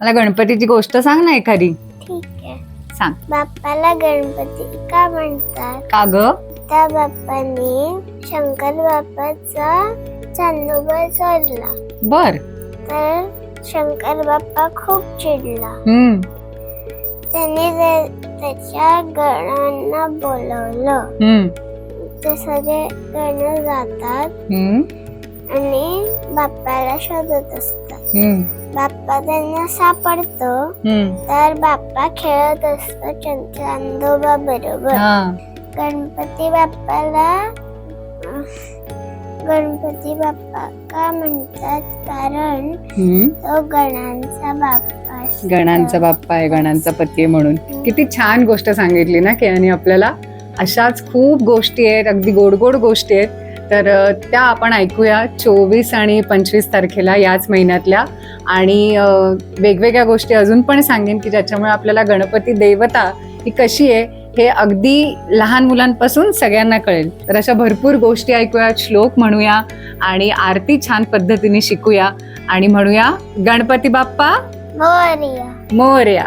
मला गणपतीची गोष्ट सांग ना एखादी. ठीक आहे. सांग. बाप्पाला गणपती का म्हणतात? का ग? त्या बाप्पाने शंकर बाप्पाचा चांदोबा चढला. बर. तर शंकर बाप्पा खूप चिडला. हम्म. त्याने त्याच्या गणांना बोलवलं. हम्म. ते सगळे गण जातात हम्म. आणि बाप्पाला शोधत असतात बाप्पा त्यांना सापडतो तर बाप्पा खेळत असतो चं- चांदोबा बरोबर गणपती बाप्पाला गणपती बाप्पा का म्हणतात? कारण तो गणांचा बाप्पा. गणांचा बाप्पा आहे गणांचा पती आहे म्हणून. किती छान गोष्ट सांगितली ना केयानी आपल्याला. अशाच खूप गोष्टी आहेत अगदी गोड गोड गोष्टी आहेत. तर त्या आपण ऐकूया चोवीस आणि पंचवीस तारखेला याच महिन्यातल्या आणि वेगवेगळ्या गोष्टी अजून पण सांगेन की ज्याच्यामुळे आपल्याला गणपती देवता ही कशी आहे हे अगदी लहान मुलांपासून सगळ्यांना कळेल. तर अशा भरपूर गोष्टी ऐकूया श्लोक म्हणूया आणि आरती छान पद्धतीने शिकूया आणि म्हणूया गणपती बाप्पा मोरया. मोरया.